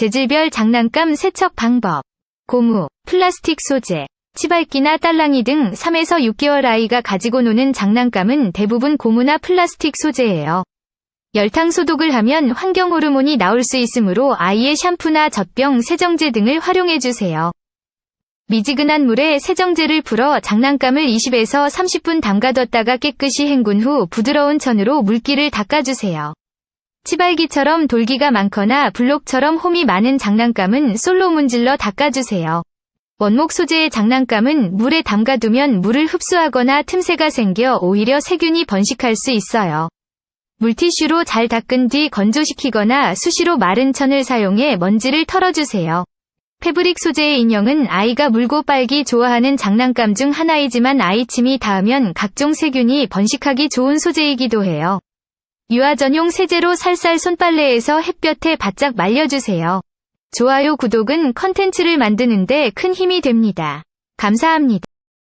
재질별 장난감 세척 방법. 고무, 플라스틱 소재, 치발기나 딸랑이 등 3에서 6개월 아이가 가지고 노는 장난감은 대부분 고무나 플라스틱 소재예요. 열탕 소독을 하면 환경 호르몬이 나올 수 있으므로 아이의 샴푸나 젖병 세정제 등을 활용해 주세요. 미지근한 물에 세정제를 풀어 장난감을 20에서 30분 담가뒀다가 깨끗이 헹군 후 부드러운 천으로 물기를 닦아주세요. 치발기처럼 돌기가 많거나 블록처럼 홈이 많은 장난감은 솔로 문질러 닦아주세요. 원목 소재의 장난감은 물에 담가두면 물을 흡수하거나 틈새가 생겨 오히려 세균이 번식할 수 있어요. 물티슈로 잘 닦은 뒤 건조시키거나 수시로 마른 천을 사용해 먼지를 털어주세요. 패브릭 소재의 인형은 아이가 물고 빨기 좋아하는 장난감 중 하나이지만 아이 침이 닿으면 각종 세균이 번식하기 좋은 소재이기도 해요. 유아 전용 세제로 살살 손빨래에서 햇볕에 바짝 말려주세요. 좋아요 구독은 컨텐츠를 만드는데 큰 힘이 됩니다. 감사합니다.